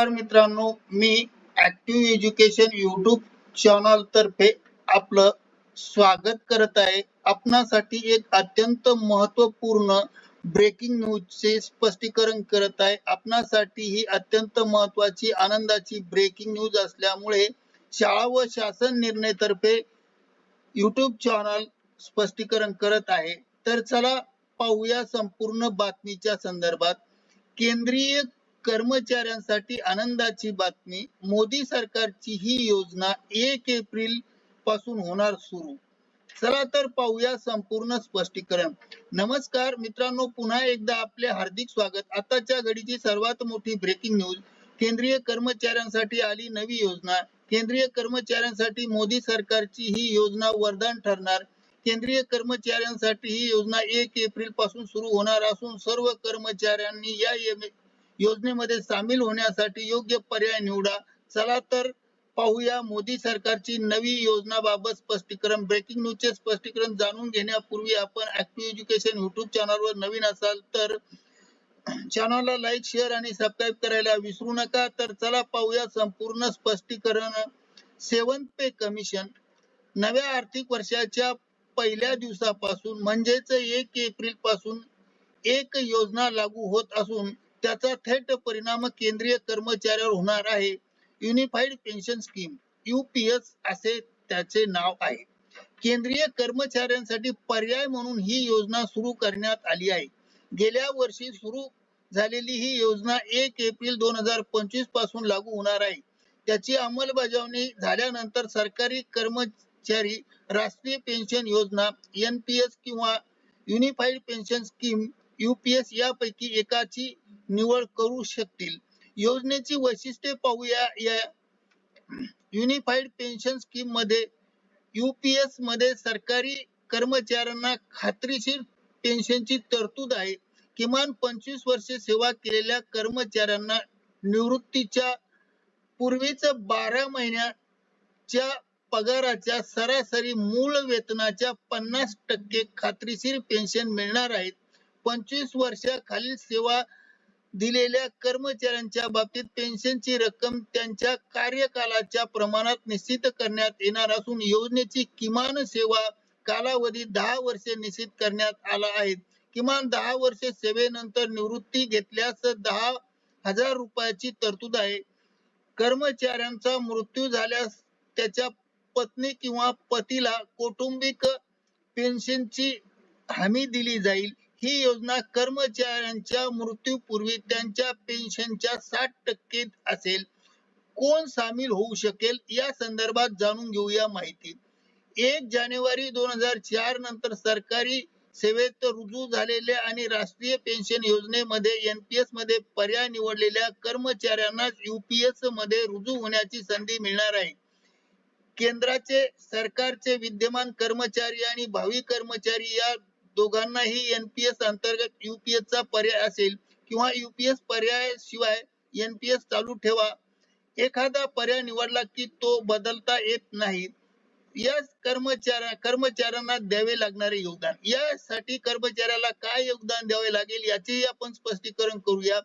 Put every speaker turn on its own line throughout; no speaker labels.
नमस्कार मित्रांनो मी ऍक्टिव्ह एज्युकेशन युट्यूब चॅनल तर्फे आपलं स्वागत करत आहे. आपणासाठी एक अत्यंत महत्त्वपूर्ण ब्रेकिंग न्यूजचे स्पष्टीकरण करत आहे. आपणासाठी ही अत्यंत महत्वाची आनंदाची ब्रेकिंग न्यूज असल्यामुळे शाळा व शासन निर्णय तर्फे युट्यूब चॅनल स्पष्टीकरण करत आहे. तर चला पाहूया संपूर्ण बातमीच्या संदर्भात. केंद्रीय कर्मचाऱ्यांसाठी आनंदाची बातमी. मोदी सरकारची ही योजना एक एप्रिलपासून होणार सुरू. चला तर पाहूया संपूर्ण स्पष्टीकरण. नमस्कार मित्रांनो पुन्हा एकदा आपले हार्दिक स्वागत. आताच्या घडीची सर्वात मोठी ब्रेकिंग न्यूज केंद्रीय कर्मचाऱ्यांसाठी आली नवी योजना. केंद्रीय कर्मचाऱ्यांसाठी मोदी सरकारची ही योजना वरदान ठरणार. केंद्रीय कर्मचाऱ्यांसाठी ही योजना एक एप्रिलपासून सुरू होणार असून सर्व कर्मचाऱ्यांनी या योजनेमध्ये सामील होण्यासाठी योग्य पर्याय निवडा. चला तर पाहूया मोदी सरकारची नवी योजनाबाबत स्पष्टीकरण. ब्रेकिंग न्यूजचे स्पष्टीकरण जाणून घेण्यापूर्वी आपण ऍक्टिव्ह एज्युकेशन युट्यूब चॅनलवर नवीन असाल तर चॅनलला लाईक शेअर आणि सबस्क्राईब करायला विसरू नका. तर चला पाहूया संपूर्ण स्पष्टीकरण. सेवन पे कमिशन नव्या आर्थिक वर्षाच्या पहिल्या दिवसापासून म्हणजेच एक एप्रिलपासून एक योजना लागू होत असून त्याचा थेट परिणाम केंद्रीय कर्मचाऱ्यावर होणार आहे. युनिफाईड पेन्शन स्कीम युपीएस असे त्याचे नाव आहे. केंद्रीय कर्मचाऱ्यांसाठी पर्याय म्हणून ही योजना सुरू करण्यात आली आहे. गेल्या वर्षी सुरू झालेली ही योजना एक एप्रिल दोन हजार पंचवीसपासून लागू होणार आहे. त्याची अंमलबजावणी झाल्यानंतर सरकारी कर्मचारी राष्ट्रीय पेन्शन योजना एनपीएस किंवा युनिफाईड पेन्शन स्कीम युपीएस यापैकी एकाची निवड करू शकतील. योजनेची वैशिष्ट्ये पाहूया. या युनिफाईड पेन्शन स्कीममध्ये युपीएसमध्ये सरकारी कर्मचाऱ्यांना खात्रीशीर पेन्शनची तरतूद आहे. किमान पंचवीस वर्षे सेवा केलेल्या कर्मचाऱ्यांना निवृत्तीच्या पूर्वीच बारा महिन्याच्या पगाराच्या सरासरी मूळ वेतनाच्या पन्नास टक्के खात्रीशीर पेन्शन मिळणार आहेत. पंचवीस वर्षाखालील सेवा दिलेल्या कर्मचाऱ्यांच्या बाबतीत पेन्शनची रक्कम त्यांच्या कार्यकालाच्या प्रमाणात निश्चित करण्यात येणार असून योजनेची किमान सेवा कालावधी दहा वर्षे निश्चित करण्यात आला आहे. किमान दहा वर्षे सेवेनंतर निवृत्ती घेतल्यास दहा हजार रुपयाची तरतूद आहे. कर्मचाऱ्यांचा मृत्यू झाल्यास त्याच्या पत्नी किंवा पतीला कौटुंबिक पेन्शनची हमी दिली जाईल. ही योजना कर्मचाऱ्यांच्या मृत्यूपूर्वी त्यांच्या पेन्शनच्या साठ टक्के असेल. कोण सामील होऊ शकेल या संदर्भात जाणून घेऊया माहिती. एक जानेवारी दोन हजार चार नंतर सरकारी सेवेत रुजू झालेल्या आणि राष्ट्रीय पेन्शन योजनेमध्ये एनपीएसमध्ये पर्याय निवडलेल्या कर्मचाऱ्यांना युपीएसमध्ये रुजू होण्याची संधी मिळणार आहे. केंद्राचे सरकारचे विद्यमान कर्मचारी आणि भावी कर्मचारी या दोघांनाही एनपीएस अंतर्गत युपीएस चा पर्याय असेल किंवा युपीएस पर्याय शिवाय एनपीएस चालू ठेवा. एखादा पर्याय निवडला की तो बदलता येत नाही. या कर्मचाऱ्या कर्मचाऱ्यांना द्यावे लागणारे योगदान. यासाठी कर्मचाऱ्याला काय योगदान द्यावे लागेल याचेही आपण स्पष्टीकरण करूया.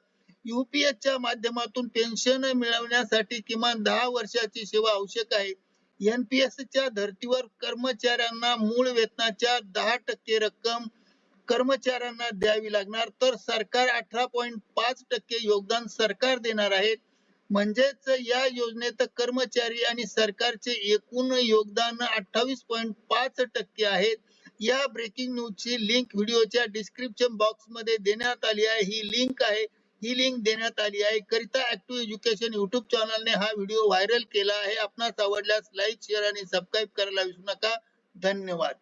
युपीएसच्या माध्यमातून पेन्शन मिळवण्यासाठी किमान दहा वर्षाची सेवा आवश्यक आहे. एनपीएस च्या धर्तीवर कर्मचाऱ्यांना मूळ वेतनाच्या दहा टक्के रक्कम कर्मचाऱ्यांना द्यावी लागणार. तर सरकार अठरा पॉईंट पाच टक्के योगदान सरकार देणार आहे. म्हणजेच या योजनेत कर्मचारी आणि सरकारचे एकूण योगदान अठ्ठावीस पॉईंट पाच टक्के आहे. या ब्रेकिंग न्यूज ची लिंक व्हिडिओच्या डिस्क्रिप्शन बॉक्समध्ये देण्यात आली आहे. ही लिंक आहे. ही लिंक देण्यात आली आहे. करिता ऍक्टिव्ह एज्युकेशन युट्यूब चॅनलने हा व्हिडिओ व्हायरल केला आहे. आपणास आवडल्यास लाईक शेअर आणि सबस्क्राईब करायला विसरू नका. धन्यवाद.